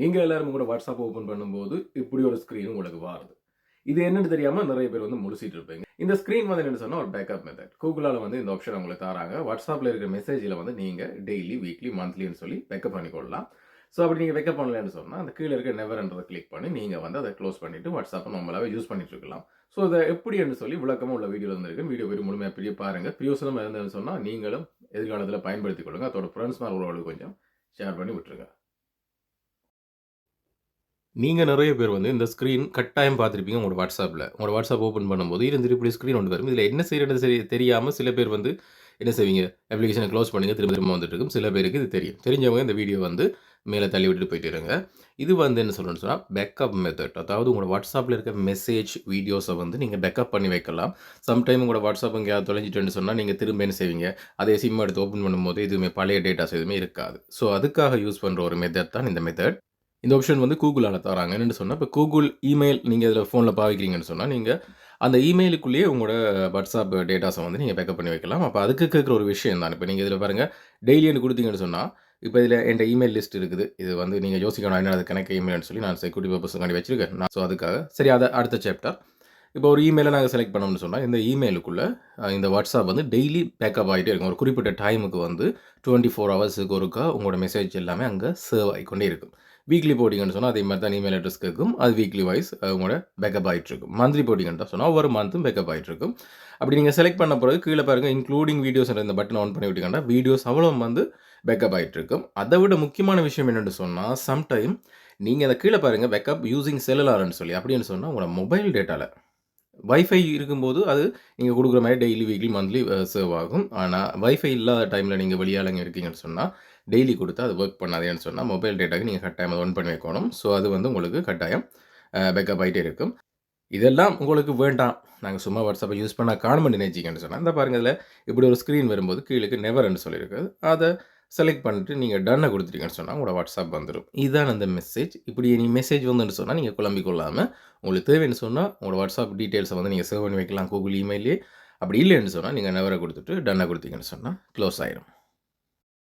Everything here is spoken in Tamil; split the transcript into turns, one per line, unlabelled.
நீங்கள் எல்லாரும் கூட வாட்ஸ்அப் ஓப்பன் பண்ணும்போது இப்படி ஒரு ஸ்க்ரீன் உங்களுக்கு வாருது. இது என்னன்னு தெரியாமல் நிறைய பேர் வந்து முழிச்சிட்டு இருப்பீங்க. இந்த ஸ்க்ரீன் வந்து என்ன சொன்னால் ஒரு பேக்கப் மெத்தட் கூகுளால் வந்து இந்த ஆப்ஷன் உங்களுக்கு தராங்க. வாட்ஸ்அப்பில் இருக்கிற மெசேஜில் வந்து நீங்கள் டெய்லி வீக்லி மந்த்லின்னு சொல்லி பேக்கப் பண்ணிக்கொள்ளலாம். ஸோ அப்படி நீங்கள் வெக்கப் பண்ணலன்னு சொன்னால் அந்த கீழே இருக்க நெவர்ன்றதை கிளிக் பண்ணி நீங்கள் வந்து அதை க்ளோஸ் பண்ணிவிட்டு வாட்ஸ்அப்பை நம்மளாவே யூஸ் பண்ணிட்டு இருக்கலாம் ஸோ அதை எப்படி என்று சொல்லி விளக்கமாக உள்ள வீடியோ வந்திருக்கு. வீடியோ போய் முழுமையாக பெரிய பாருங்கள் பிரியோசனமாக இருந்ததுன்னு சொன்னால் நீங்களும் எதிர்காலத்தில் பயன்படுத்திக் கொள்ளுங்க. அதோட ஃப்ரெண்ட்ஸ் மாதிரி உள்ளவர்களுக்கு கொஞ்சம் ஷேர் பண்ணி விட்டுருங்க. நீங்கள் நிறைய பேர் வந்து இந்த ஸ்க்ரீன் கட்டாயம் பார்த்துருப்பீங்க உங்களோட வாட்ஸ்அப்பில் உங்களோட வாட்ஸ்அப் ஓப்பன் பண்ணும்போது இருந்து இப்படி ஸ்க்ரீன் ஒன்று வரும். இதில் என்ன செய்யறது சரி தெரியாமல் சில பேர் வந்து என்ன செய்வீங்க? அப்ளிகேஷனை க்ளோஸ் பண்ணுங்கள் திரும்ப திரும்ப வந்துட்டு இருக்கும். சில பேருக்கு இது தெரியும். தெரிஞ்சவங்க இந்த வீடியோ வந்து மேலே தள்ளி விட்டுட்டு போயிட்டு இருங்க. இது வந்து என்ன சொல்லணும்னு சொன்னால் பேக்கப் மெத்தட் அதாவது உங்களோட வாட்ஸ்அப்பில் இருக்க மெசேஜ் வீடியோஸை வந்து நீங்கள் பேக்கப் பண்ணி வைக்கலாம். சம்டைம் உங்களோட வாட்ஸ்அப் எங்கேயாவது தொலைஞ்சிட்டுன்னு சொன்னால் நீங்கள் திரும்ப என்ன செய்வீங்க? அதே சிம் எடுத்து ஓப்பன் பண்ணும்போது எதுவுமே பழைய டேட்டாஸ் எதுவுமே இருக்காது. ஸோ அதுக்காக யூஸ் பண்ணுற ஒரு மெத்தட் தான் இந்த மெத்தட் இந்த ஆப்ஷன் வந்து கூகுளால் தராங்க. என்னென்னு சொன்னால் இப்போ கூகுள் இமெயில் நீங்கள் இதில் ஃபோனில் பாவிக்கிறீங்கன்னு சொன்னால் நீங்கள் அந்த இமெயிலுக்குள்ளேயே உங்களோட வாட்ஸ்அப் டேட்டாஸை வந்து நீங்கள் பேக்கப் பண்ணி வைக்கலாம். அப்போ அதுக்கு கேட்குற ஒரு விஷயம் தான். இப்போ நீங்கள் இதில் பாருங்கள் டெய்லி எனக்கு கொடுத்தீங்கன்னு சொன்னால் இப்போ இதில் என் இமெயில் லிஸ்ட் இருக்குது. இது வந்து நீங்கள் யோசிக்கணும் என்ன அது கணக்கு இமெயில்னு சொல்லி நான் செக்யூரிட்டி பர்பஸுக்காண்டி வச்சிருக்கேன். நான் ஸோ அதுக்காக. சரி அதை அடுத்த சாப்டர் இப்போ ஒரு இமெயிலை நாங்கள் செலக்ட் பண்ணோம்னு சொன்னால் இந்த இமெயிலுக்குள்ளே இந்த வாட்ஸ்அப் வந்து டெய்லி பேக்கப் ஆகிட்டே இருக்கும். ஒரு குறிப்பிட்ட டைமுக்கு வந்து டுவெண்ட்டி ஃபோர் ஹவர்ஸுக்கு ஒருக்கா உங்களோட மெசேஜ் எல்லாமே அங்கே சேவ் ஆகிக்கொண்டே இருக்கும். வீக்லி போட்டிங்கன்னு சொன்னால் அதே மாதிரி தான் இமெயில் அட்ரஸ் கேட்கும். அது வீக்லி வைஸ் உங்களோட பேக்கப் ஆகிட்டு இருக்கும் மந்த்லி போட்டிங்கன்னு சொன்னால் ஒவ்வொரு மந்த்தும் பேக்கப் ஆகிட்டு இருக்கும் அப்படி நீங்கள் செலக்ட் பண்ண பிறகு கீழே பாருங்கள் இன்க்ளூடிங் வீடியோஸ் இந்த பட்டன் ஆன் பண்ணி விட்டீங்கன்னா வீடியோஸ் அவ்வளோ வந்து பேக்கப் ஆகிட்டு இருக்கும் அதை விட முக்கியமான விஷயம் என்னென்னு சொன்னால் சம்டைம் நீங்கள் அதை கீழே பாருங்கள் பேக்கப் யூசிங் செல்லுலார்னு சொல்லி அப்படின்னு சொன்னால் உங்களோட மொபைல் டேட்டாவில் வைஃபை இருக்கும்போது அது நீங்கள் கொடுக்குற மாதிரி டெய்லி வீக்லி மந்த்லி சேவ் ஆகும். ஆனால் வைஃபை இல்லாத டைமில் நீங்கள் வெளியாளங்க இருக்கீங்கன்னு சொன்னால் டெய்லி கொடுத்தா அது ஒர்க் பண்ணாதேன்னு சொன்னால் மொபைல் டேட்டாக்கு நீங்கள் கட்டாயம் அதை ஒன் பண்ணி வைக்கணும். ஸோ அது வந்து உங்களுக்கு கட்டாயம் uh, பேக்கப் ஆகிட்டே இருக்கும். இதெல்லாம் உங்களுக்கு வேண்டாம். நாங்கள் சும்மா வாட்ஸ்அப்பை யூஸ் பண்ணால் காணுமெண்ட் நினைச்சிங்கன்னு சொன்னால் இந்த பாருங்கள் இதில் இப்படி ஒரு ஸ்க்ரீன் வரும்போது கீழே நெவர்னு சொல்லியிருக்கு. அதை செலக்ட் பண்ணிட்டு நீங்கள் டன்னை கொடுத்துட்டீங்கன்னு சொன்னால் உங்களோட வாட்ஸ்அப் வந்துடும் இதுதான் அந்த மெசேஜ் இப்படி நீ மெசேஜ் வந்துன்னு சொன்னால் நீங்கள் குழம்பிக் கொள்ளாமல் உங்களுக்கு தேவைன்னு சொன்னால் உங்களோட வாட்ஸ்அப் டீட்டெயில்ஸை வந்து நீங்கள் சேவ் பண்ணி வைக்கலாம். கூகுள் இமெயிலே அப்படி இல்லைன்னு சொன்னால் நீங்கள் நவரை கொடுத்துட்டு டன்னை கொடுத்தீங்கன்னு சொன்னால் க்ளோஸ் ஆயிடும்